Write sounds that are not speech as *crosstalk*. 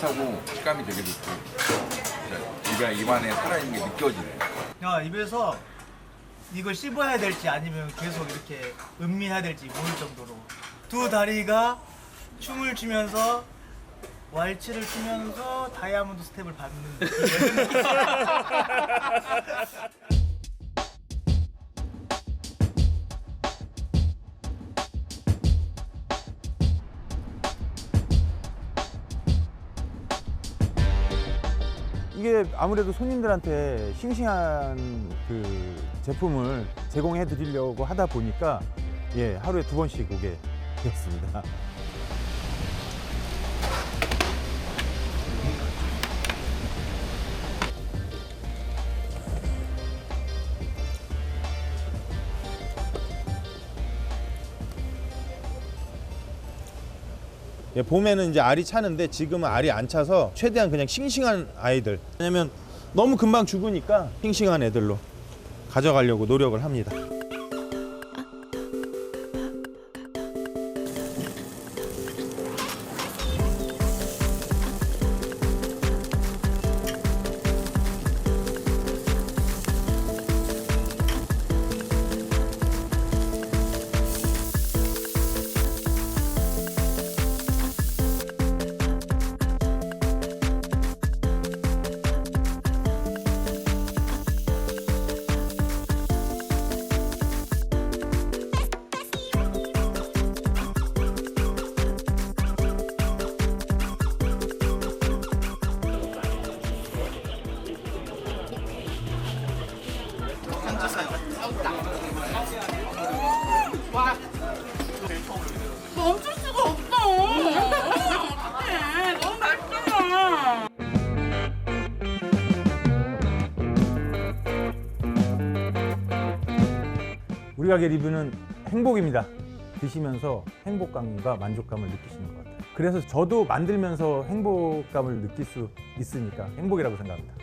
식감이 되게 좋고. 입에 입안에 살아있는 게 느껴지네. 야 입에서 이걸 씹어야 될지 아니면 계속 이렇게 음미해야 될지 모를 정도로. 두 다리가 춤을 추면서 왈츠를 추면서 다이아몬드 스텝을 밟는 *laughs* 이게 아무래도 손님들한테 싱싱한 그 제품을 제공해 드리려고 하다 보니까 예, 하루에 두 번씩 오게 되었습니다. 예, 봄에는 이제 알이 차는데 지금은 알이 안 차서 최대한 그냥 싱싱한 아이들. 왜냐면 너무 금방 죽으니까 싱싱한 애들로 가져가려고 노력을 합니다. 멈출 수가 없어. 어떡해. 너무 맛있잖아. 우리 가 게 리뷰는 행복입니다. 드시면서 행복감과 만족감을 느끼시는 것 같아요. 그래서 저도 만들면서 행복감을 느낄 수 있으니까 행복이라고 생각합니다.